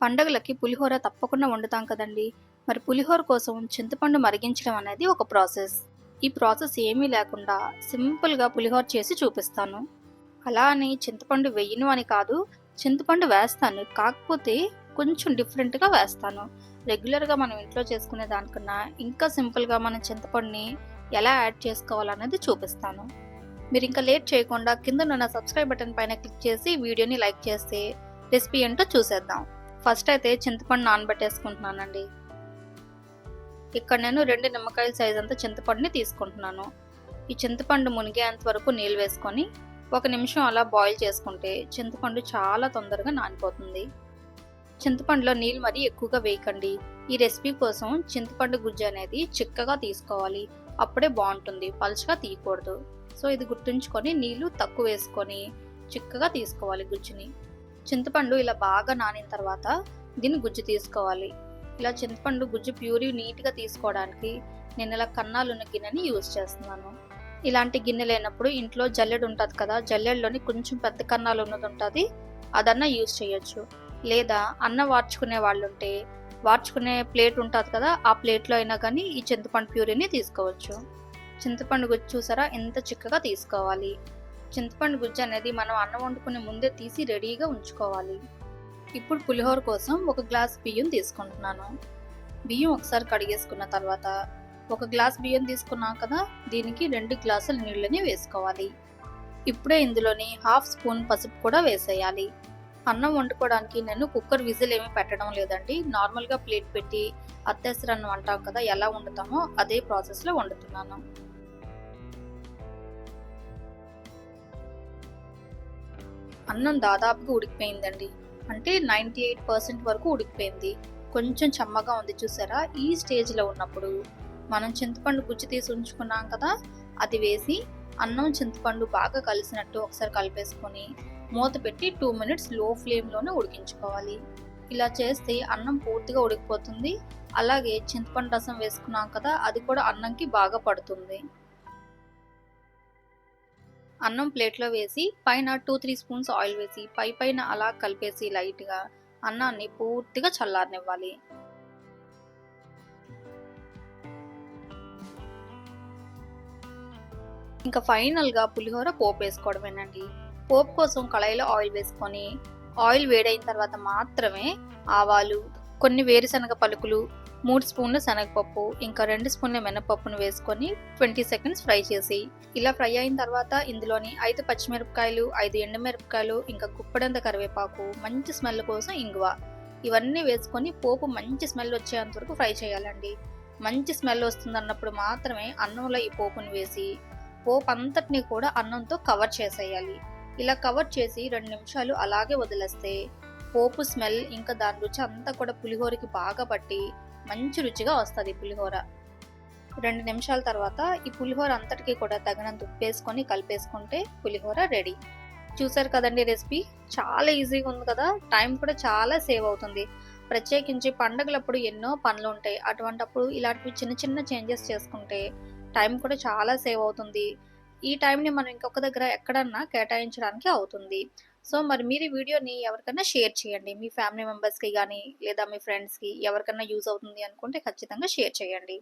పండగలకి పులిహోర తప్పకుండా వండుతాం కదండి. మరి పులిహోర కోసం చింతపండు మరిగించడం అనేది ఒక ప్రాసెస్. ఈ ప్రాసెస్ ఏమీ లేకుండా సింపుల్గా పులిహోర చేసి చూపిస్తాను. అలా అని చింతపండు వెయ్యను అని కాదు చింతపండు వేస్తాను. కాకపోతే కొంచెం డిఫరెంట్గా వేస్తాను. రెగ్యులర్గా మనం ఇంట్లో చేసుకునే దానికన్నా ఇంకా సింపుల్గా మనం చింతపండుని ఎలా యాడ్ చేసుకోవాలనేది చూపిస్తాను. మీరు ఇంకా లేట్ చేయకుండా కింద ఉన్న సబ్స్క్రైబ్ బటన్ పైన క్లిక్ చేసి వీడియోని లైక్ చేస్తే రెసిపీ ఏంటో చూసేద్దాం. ఫస్ట్ అయితే చింతపండు నానబెట్టేసుకుంటున్నానండి. ఇక్కడ నేను రెండు నిమ్మకాయల సైజ్ అంత చింతపండుని తీసుకుంటున్నాను. ఈ చింతపండు మునిగేంత వరకు నీళ్ళు వేసుకొని ఒక నిమిషం అలా బాయిల్ చేసుకుంటే చింతపండు చాలా తొందరగా నానిపోతుంది. చింతపండులో నీళ్ళు మరీ ఎక్కువగా వేయకండి. ఈ రెసిపీ కోసం చింతపండు గుజ్జు అనేది చిక్కగా తీసుకోవాలి. అప్పుడే బాగుంటుంది. పలుచగా తీయకూడదు. సో ఇది గుర్తుంచుకొని నీళ్ళు తక్కువ వేసుకొని చిక్కగా తీసుకోవాలి గుజ్జుని. చింతపండు ఇలా బాగా నానిన తర్వాత దీన్ని గుజ్జు తీసుకోవాలి. ఇలా చింతపండు గుజ్జు ప్యూరీ నీట్గా తీసుకోవడానికి నేను ఇలా కన్నాలు ఉన్న గిన్నెని యూజ్ చేస్తున్నాను. ఇలాంటి గిన్నె లేనప్పుడు ఇంట్లో జల్లెడు ఉంటుంది కదా జల్లెడలోని కొంచెం పెద్ద కన్నాలు ఉన్నది ఉంటుంది అదన్నా యూజ్ చేయొచ్చు. లేదా అన్న వార్చుకునే వాళ్ళు ఉంటే వార్చుకునే ప్లేట్ ఉంటుంది కదా ఆ ప్లేట్లో అయినా కానీ ఈ చింతపండు ప్యూరీని తీసుకోవచ్చు. చింతపండు గుజ్జు చూసారా? ఎంత చిక్కగా తీసుకోవాలి. చింతపండు గుజ్జు అనేది మనం అన్నం వండుకునే ముందే తీసి రెడీగా ఉంచుకోవాలి. ఇప్పుడు పులిహోర కోసం ఒక గ్లాస్ బియ్యం తీసుకుంటున్నాను. బియ్యం ఒకసారి కడిగేసుకున్న తర్వాత ఒక గ్లాస్ బియ్యం తీసుకున్నాం కదా దీనికి రెండు గ్లాసుల నీళ్ళని వేసుకోవాలి. ఇప్పుడే ఇందులోని హాఫ్ స్పూన్ పసుపు కూడా వేసేయాలి. అన్నం వండుకోవడానికి నేను కుక్కర్ విజిల్ ఏమీ పెట్టడం లేదండి. నార్మల్గా ప్లేట్ పెట్టి అత్తేసరన్నం అంటాం కదా ఎలా వండుతామో అదే ప్రాసెస్లో వండుతున్నాను. అన్నం దాదాపుగా ఉడికిపోయిందండి. అంటే నైంటీ ఎయిట్ పర్సెంట్ వరకు ఉడికిపోయింది. కొంచెం చెమ్మగా ఉంది చూసారా? ఈ స్టేజ్లో ఉన్నప్పుడు మనం చింతపండు గుజ్జు తీసి ఉంచుకున్నాం కదా అది వేసి అన్నం చింతపండు బాగా కలిసినట్టు ఒకసారి కలిపేసుకొని మూత పెట్టి టూ మినిట్స్లో ఫ్లేమ్లోనే ఉడికించుకోవాలి. ఇలా చేస్తే అన్నం పూర్తిగా ఉడికిపోతుంది. అలాగే చింతపండు రసం వేసుకున్నాం కదా అది కూడా అన్నంకి బాగా పడుతుంది. అన్నం ప్లేట్లో వేసి పైన టూ త్రీ స్పూన్స్ ఆయిల్ వేసి పై పైన అలా కలిపేసి లైట్గా అన్నాన్ని పూర్తిగా చల్లారనివ్వాలి. ఇంకా ఫైనల్గా పులిహోర పోపు వేసుకోవడమేనండి. పోపు కోసం కళాయిలో ఆయిల్ వేసుకొని ఆయిల్ వేడైన తర్వాత మాత్రమే ఆవాలు కొన్ని వేరుశనగ పలుకులు మూడు స్పూన్ల శనగపప్పు ఇంకా రెండు స్పూన్ల మినపప్పును వేసుకొని ట్వంటీ సెకండ్స్ ఫ్రై చేసి ఇలా ఫ్రై అయిన తర్వాత ఇందులోని ఐదు పచ్చిమిరపకాయలు ఐదు ఎండుమిరపకాయలు ఇంకా కుప్పడంత కరివేపాకు మంచి స్మెల్ కోసం ఇంగువ. ఇవన్నీ వేసుకొని పోపు మంచి స్మెల్ వచ్చేంత వరకు ఫ్రై చేయాలండి. మంచి స్మెల్ వస్తుంది అన్నప్పుడు మాత్రమే అన్నంలో ఈ పోపుని వేసి పోపు అంతటిని కూడా అన్నంతో కవర్ చేసేయాలి. ఇలా కవర్ చేసి రెండు నిమిషాలు అలాగే వదిలేస్తే పోపు స్మెల్ ఇంకా దాని రుచి అంతా కూడా పులిహోరకి బాగా పట్టి మంచి రుచిగా వస్తుంది పులిహోర. రెండు నిమిషాల తర్వాత ఈ పులిహోర అంతటికీ కూడా తగినంత ఉప్పేసుకొని కలిపేసుకుంటే పులిహోర రెడీ. చూసారు కదండి రెసిపీ? చాలా ఈజీగా ఉంది కదా? టైం కూడా చాలా సేవ్ అవుతుంది. ప్రత్యేకించి పండగలప్పుడు ఎన్నో పనులు ఉంటాయి. అటువంటప్పుడు ఇలాంటివి చిన్న చిన్న చేంజెస్ చేసుకుంటే టైం కూడా చాలా సేవ్ అవుతుంది. ఈ టైంని మనం ఇంకొక దగ్గర ఎక్కడన్నా కేటాయించడానికి అవుతుంది. సో మరి మీరు ఈ వీడియోని ఎవరికైనా షేర్ చేయండి. మీ ఫ్యామిలీ మెంబర్స్కి కానీ లేదా మీ ఫ్రెండ్స్కి ఎవరికైనా యూజ్ అవుతుంది అనుకుంటే ఖచ్చితంగా షేర్ చేయండి.